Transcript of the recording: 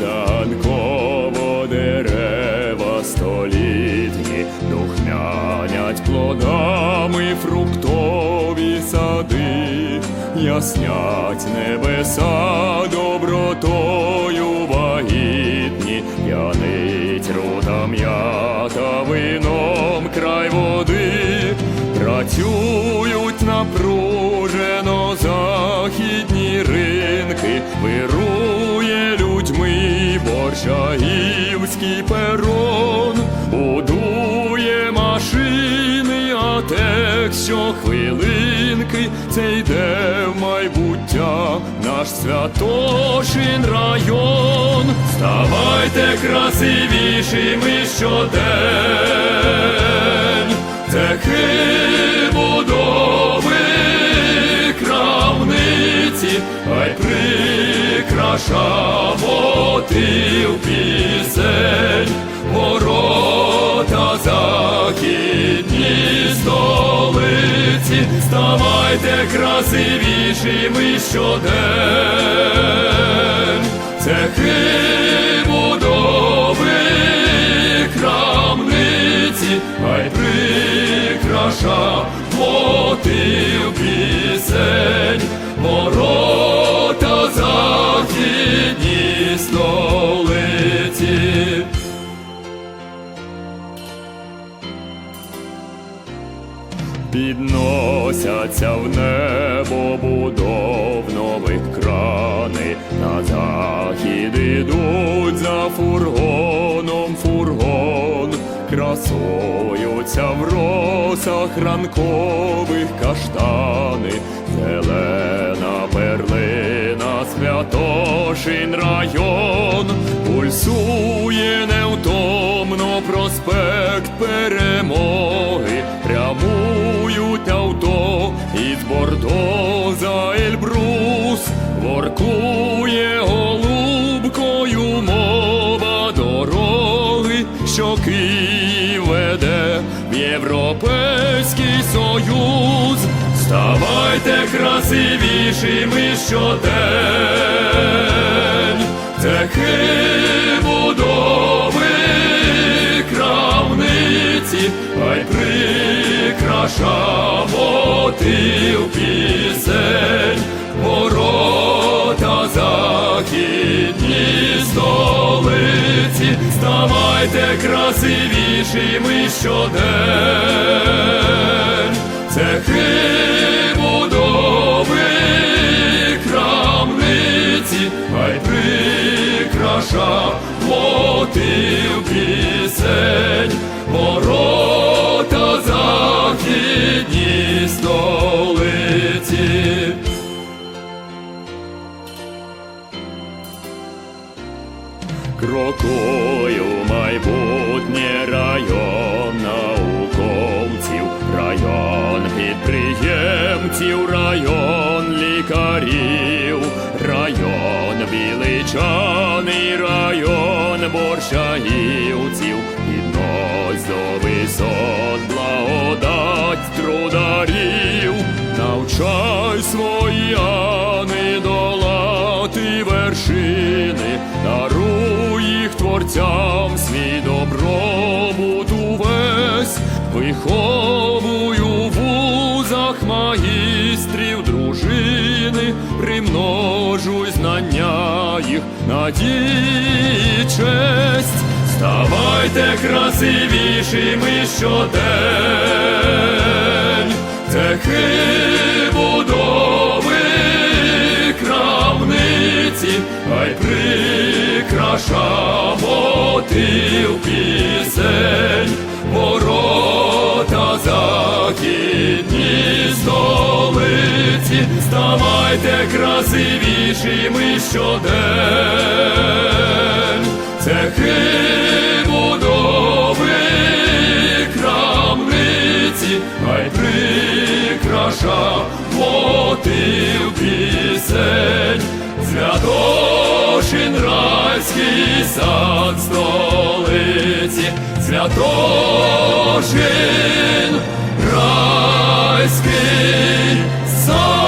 занково дерева столітні, духмянять плодами фруктові сади, яснять небеса добротою вагітні, п'янить рута м'ята вином край води, працюють напружено тек щохвилинки, це йде в майбуття. Наш святошин район. Ставайте красивішими щодень, цехи будови крамниці, хай прикраша мотив пісень, ставайте красивішими щодень, цехи будови крамниці, хай прикраша мотив пісень, Підносяться в небо будов крани, на захід ідуть за фургоном фургон, красуються в росах ранкових каштани, зелена перлина, святошин район, пульсує мова дороги, що Київ в Європейський Союз. Ставайте красивішими щодень, цехи будови крамниці, хай прикраша мотив пісень, ворота західні столиці, ставайте красивішими щодень, цехи будови крамниці, хай прикраша мотив пісень, ворота Крокою майбутнє район науковців, район підприємців, район лікарів, район величаний, район борщагівців, піднось до висот благодать трударів, навчай свої ани долати вершини, їх свій добробут увесь, виховуй у вузах магістрів дружини, примножуй знання їх надії і честь. Ставайте красивішими щодень, цехи будови крамниці, хай прикраша мотив пісень, ворота західні столиці, ставайте красивішими щодень, цехи будови крамниці, хай прикраша мотив пісень, святошин райський Ісак столиці святошин райський сад.